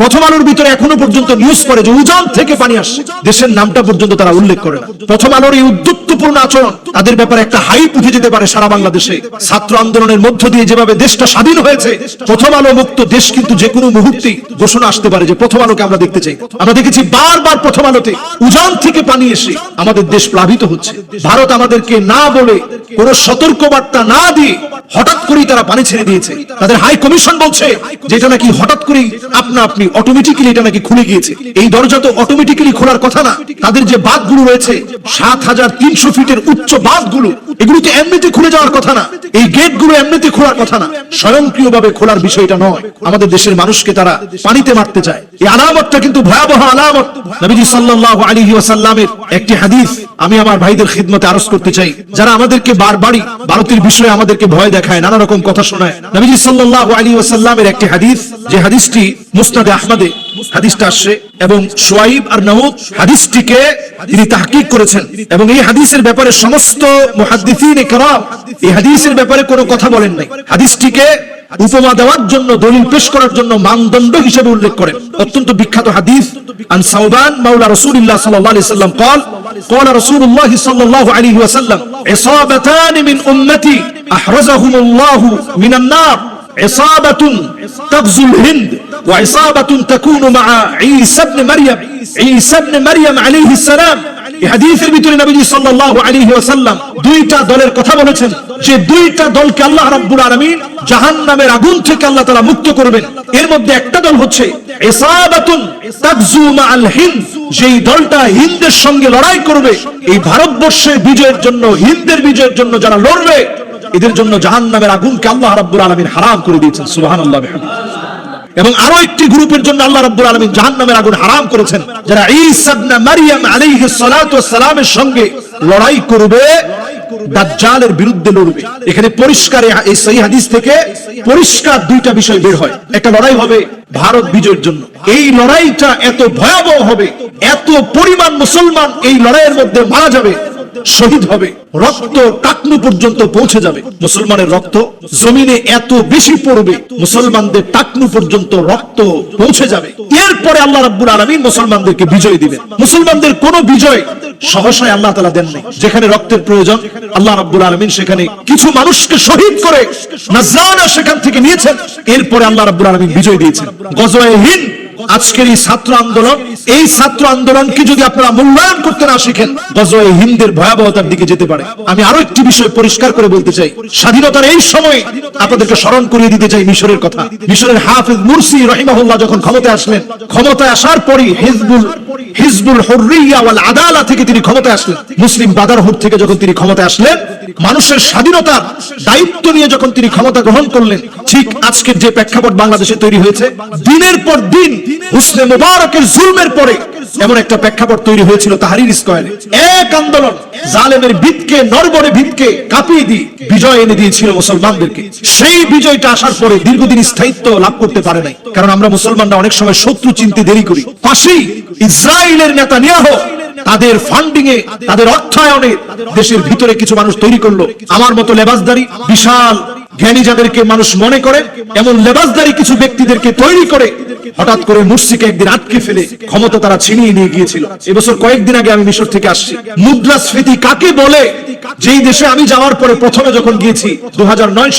প্রথম আলোর ভিতরে এখনও পর্যন্ত নিউজ করে যে উজান থেকে পানি আসছে। দেশের নামটা পর্যন্ত তারা উল্লেখ করে না। প্রথম আলোর এই উদ্যুক্তপূর্ণ আচরণ, তাদের ব্যাপারে একটা হাইপ উঠে যেতে পারে সারা বাংলাদেশে। ছাত্র আন্দোলনের মধ্য দিয়ে যেভাবে দেশটা স্বাধীন হয়েছে প্রথম আলো মুক্ত দেশ কিন্তু যে কোনো মুহূর্তেই ঘোষণা আসতে পারে যে প্রথম আলোকে আমরা দেখতে চাই। আমরা দেখেছি বারবার প্রথম আলোতে উজান থেকে পানি এসে আমাদের দেশ প্লাবিত হচ্ছে। ভারত আমাদেরকে না বলে কোন সতর্ক বার্তা না দিয়ে হঠাৎ করেই তারা পানি ছেড়ে দিয়েছে। তাদের হাই কমিশন বলছে যে এটা নাকি হঠাৎ করেই আপনা আপনি অটোমেটিক্যালি এটা নাকি খুলে গিয়েছে। এই দরজা তো অটোমেটিক্যালি খোলার কথা না। তাদের যে বাঁধগুলো রয়েছে, সাত হাজার তিনশো ফিটের উচ্চ বাঁধগুলো, এগুলো তো এমনিতে খুলে যাওয়ার কথা না। এই গেটগুলো এমনিতে খোলার কথা না। স্বয়ংক্রিয়ভাবে খোলার বিষয়টা নয়। আমাদের দেশের মানুষকে তারা পানিতে মারতে চায়। এই আলামতটা কিন্তু ভয়াবহ আলামত। নবীজি সাল্লাল্লাহু আলাইহি ওয়াসাল্লামের একটি হাদিস আমি আমার ভাইদের খিদমতে আরজ করতে চাই। যারা আমাদেরকে বারবারই ভারতের বিষয়ে আমাদেরকে ভয় দেখায়, নানা রকম কথা শোনায়। নবীজি সাল্লাল্লাহু আলাইহি ওয়াসাল্লামের একটি হাদিস, যে হাদিসটি মুসনাদে আহমদে হাদিসটা আসছে এবং সোয়াইব আর নাউদ হাদিসটিকে তিনি তাহকিক করেছেন এবং এই হাদিসের ব্যাপারে সমস্ত মুহাদ্দিসিন کرام এই হাদিসের ব্যাপারে কোনো কথা বলেন নাই হাদিসটিকে উপমা দেওয়ার জন্য দলিল পেশ করার জন্য মানদণ্ড হিসেবে উল্লেখ করেন অত্যন্ত বিখ্যাত হাদিস আন সাউবান মাওলা রাসূলুল্লাহ সাল্লাল্লাহু আলাইহি সাল্লাম قال قال رسول الله صلى الله عليه وسلم عصابتان من امتي احرزهم الله من النار عصابة تغزو الهند وعصابة تكون مع عيسى ابن مريم عيسى ابن مريم عليه السلام এই হাদিসের ভিতরে নবীজি সাল্লাল্লাহু আলাইহি ওয়াসাল্লাম দুইটা দলের কথা বলেছেন যে দুইটা দলকে আল্লাহ রাব্বুল আলামিন জাহান্নামের আগুন থেকে আল্লাহ তাআলা মুক্ত করবেন এর মধ্যে একটা দল হচ্ছে ইসাবাতুন তাগজু মাআল হিন্দ যেই দলটা হিন্দের সঙ্গে লড়াই করবে এই ভারতবর্ষের বিজয়ের জন্য হিন্দের বিজয়ের জন্য যারা লড়বে এদের জন্য জাহান্নামের আগুনকে আল্লাহ রাব্বুল আলামিন হারাম করে দিয়েছেন, সুবহানাল্লাহ বিহামদিহি। এবং আরও একটি গ্রুপের জন্য আল্লাহ রাব্বুল আলামিন জাহান্নামের আগুন হারাম করেছেন, যারা মারইয়াম আলাইহিস সালাতু সালামের সঙ্গে লড়াই করবে, দাজ্জালের বিরুদ্ধে লড়বে। এখানে পরিষ্কার এই হাদিস থেকে পরিষ্কার দুইটা বিষয় বের হয়। একটা লড়াই হবে ভারত বিজয়ের জন্য। এই লড়াইটা এত ভয়াবহ হবে, এত পরিমাণ মুসলমান এই লড়াইয়ের মধ্যে মারা যাবে শহীদ হবে। রক্ত টাকনু পর্যন্ত পৌঁছে যাবে। মুসলমানের রক্ত জমিনে এত বেশি পড়বে, মুসলমানদের টাকনু পর্যন্ত রক্ত পৌঁছে যাবে। এরপরে আল্লাহ রাব্বুল আলামিন মুসলমানদেরকে বিজয় দিবেন। মুসলমানদের কোন বিজয় সহসায় আল্লাহ তাআলা দেন নাই। যেখানে রক্তের প্রয়োজন, আল্লাহ রাব্বুল আলামিন সেখানে কিছু মানুষকে শহীদ করে নাজরানা সেখান থেকে নিয়েছেন। এরপরে আল্লাহ রাব্বুল আলামিন বিজয় দিয়েছেন। গজওয়ে হিন্দ আজকের এই ছাত্র আন্দোলন, এই ছাত্র আন্দোলনকে যদি আপনারা মূল্যায়ন করতে না শিখেন, গজওয়ে হিন্দের ভয়াবহতার দিকে যেতে পারে। আমি আরও একটি বিষয় পরিষ্কার করে বলতে চাই। স্বাধীনতার এই সময়ে আপনাদেরকে স্মরণ করিয়ে দিতে চাই মিশরের কথা। মিশরের হাফিজ মুরসি রহিমাহুল্লাহ যখন ক্ষমতায় আসলেন, ক্ষমতায় আসার পরই হিজবুল হিজবুল হুররিয়া ওয়াল আদালা থেকে তিনি ক্ষমতায় আসলেন। মুসলিম ব্রাদারহুড থেকে যখন তিনি ক্ষমতায় আসলেন মানুষের স্বাধীনতার দায়িত্ব নিয়ে যখন তিনি ক্ষমতা গ্রহণ করলেন, ঠিক আজকের যে প্রেক্ষাপট বাংলাদেশে তৈরি হয়েছে, দিনের পর দিন হুসনে মুবারকের জুলমের পরে এমন একটা প্রেক্ষাপট তৈরি হয়েছিল তাহারির স্কয়ারে। এক আন্দোলন জালেমের ভিতকে, নরবরে ভিতকে কাঁপিয়ে দিয়ে বিজয় এনে দিয়েছিল মুসলমানদেরকে। সেই বিজয়টা আসার পরে দীর্ঘদিন স্থায়িত্ব লাভ করতে পারে নাই। কারণ আমরা মুসলমানরা অনেক সময় শত্রু চিনতে দেরি করি। পাশেই ইসরায়েলের নেতা নিয়াহ তাদের ফান্ডিং এ তাদের অর্থায়নে দেশের ভিতরে কিছু মানুষ তৈরি করল। আমার মতো লেবাসদারি বিশাল জ্ঞানী যাদেরকে মানুষ মনে করে, এমন লেবাসদারি কিছু ব্যক্তিদেরকে তৈরি করে, হঠাৎ করে মুর্শিকে একদিন আটকে ফেলে ক্ষমতা তারা ছিনিয়ে নিয়ে গিয়েছিল। এবছর কয়েকদিন আগে আমি মিশর থেকে আসছি। মুদ্রাস্ফীতি কাকে বলে? যেই দেশে আমি যাওয়ার পরে প্রথমে যখন গিয়েছি দু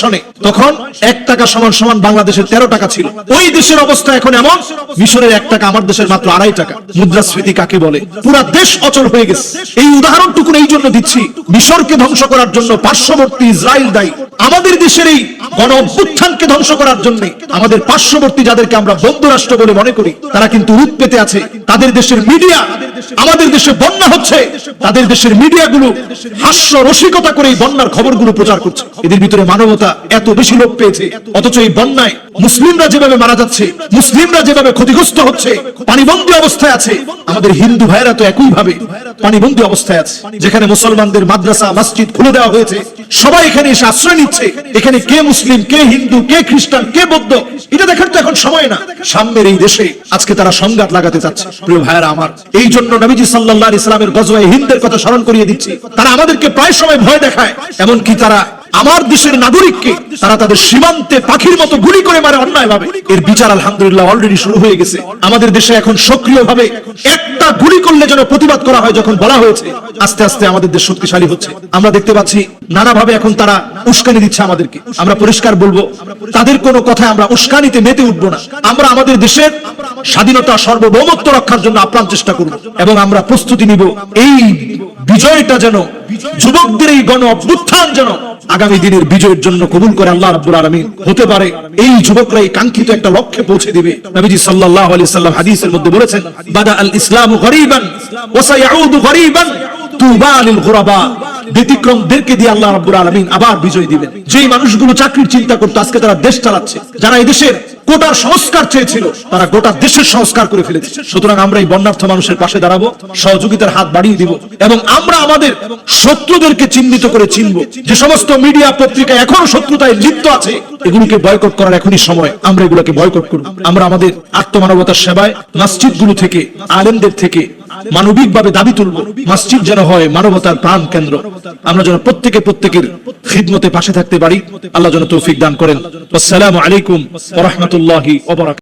সনে, তখন এক টাকা সমান সমান বাংলাদেশের তেরো টাকা ছিল। ওই দেশের অবস্থা এখন এমন, মিশরের এক টাকা, আমার দেশের মাত্র আড়াই টাকা। মুদ্রাস্ফীতি কাকে বলে? পুরা দেশ অচল হয়ে গেছে। এই উদাহরণটুকু এই জন্য দিচ্ছি, মিশরকে ধ্বংস করার জন্য পার্শ্ববর্তী ইসরায়েল দায়ী। আমাদের দেশের এই গণ অভ্যুত্থানকে ধ্বংস করার জন্য আমাদের পার্শ্ববর্তী যাদেরকে আমরা বন্ধু রাষ্ট্র বলে মনে করি, তারা কিন্তু রূপ পেতে আছে। তাদের দেশের মিডিয়া আমাদের দেশে বন্যা হচ্ছে তাদের দেশের মিডিয়াগুলো হাস্য রসিকতা করে এই বন্যার খবরগুলো প্রচার করছে। এদের ভিতরে মানবতা এত বেশি লোক পেয়েছে অথচ এই বন্যায় মুসলিমরা যেভাবে মারা যাচ্ছে মুসলিমরা যেভাবে ক্ষতিগ্রস্ত হচ্ছে পানিবন্দী অবস্থায় আছে। আমাদের হিন্দু ভাইরা তো একই ভাবে পানিবন্দী অবস্থায় আছে যেখানে মুসলমানদের মাদ্রাসা মসজিদ খুলে দেওয়া হয়েছে। সবাই এখানে এসে আশ্রয় নিচ্ছে। এখানে কে মুসলিম কে হিন্দু কে খ্রিস্টান কে বৌদ্ধ এটা দেখার তো এখন সময় না। সামনের এই দেশে আজকে তারা সংঘাত লাগাতে চাচ্ছে প্রিয় ভাইরা আমার, এই জন্য নবীজি আলাইহি ইসলামের গজওয়ে হিন্দের কথা স্মরণ করিয়ে দিচ্ছি। তারা আমাদেরকে প্রায় সময় ভয় দেখায়, এমনকি তারা আমার দেশের নাগরিককে তারা তাদের সীমান্তে পাখির মতো গুলি করে মারে অন্যায় ভাবে এর বিচার আলহামদুলিল্লাহ অলরেডি শুরু হয়ে গেছে। আমাদের দেশে এখন সক্রিয় ভাবে একটা গুলি করলে যেন প্রতিবাদ করা হয় যখন বলা হয়েছে, আস্তে আস্তে আমাদের দেশ শক্তিশালী হচ্ছে। আমরা দেখতে পাচ্ছি নানাভাবে এখন তারা উস্কানি দিচ্ছে আমাদেরকে। আমরা পরিষ্কার বলব, তাদের কোনো কথায় আমরা উস্কানিতে মেতে উঠবো না। আমরা আমাদের দেশের স্বাধীনতা, সার্বভৌমত্ব রক্ষার জন্য আপ্রাণ চেষ্টা করব এবং আমরা প্রস্তুতি নিব। এই বিজয়টা যেন, যুবকদের এই গণ অভ্যুত্থান যেন আগামী দিনের বিজয়ের জন্য কবুল করে আল্লাহ রাব্বুল আলামিন হতে পারে। এই যুবকরা এই কাঙ্ক্ষিত একটা লক্ষ্যে পৌঁছে দিবে। নবীজি সাল্লাল্লাহু আলাইহি সাল্লাম হাদিসের মধ্যে বলেছেন, বাদা আল ইসলামু গরীবান ওয়া সায়াউদু গরীবান তুবা লিল গুরাবা। ব্যতিক্রমদেরকে দিয়ে আল্লাহ রাব্বুল আলামিন আবার বিজয় দিবেন। যেই মানুষগুলো চাকরির চিন্তা করতো, আজকে তারা দেশ চালাচ্ছে। যারা এই দেশের কোটার সংস্কার চেয়েছিল, তারা গোটা দেশের সংস্কার করে ফেলেছে। সুতরাং আমরা এই বন্যার্থ মানুষের পাশে দাঁড়াবো, সহযোগিতার হাত বাড়িয়ে দিব এবং আমরা আমাদের শত্রুদেরকে চিহ্নিত করে চিনব। যে সমস্ত মিডিয়া পত্রিকা এখনও শত্রুতায় লিপ্ত আছে, এগুলিকে বয়কট করার এখনই সময়। আমরা এগুলোকে বয়কট করব। আমরা আমাদের আত্মমানবতার সেবায় মসজিদগুলো থেকে, আলেমদের থেকে মানবিকভাবে দাবি তুলব। মসজিদ যেন হয় মানবতার প্রাণ কেন্দ্র। আমরা যেন প্রত্যেকে প্রত্যেকের খিদমতে পাশে থাকতে পারি। আল্লাহ যেন তৌফিক দান করেন। আসসালামু আলাইকুম ওয়া রাহমাতুল্লাহি ওয়া বারাকাতুহু।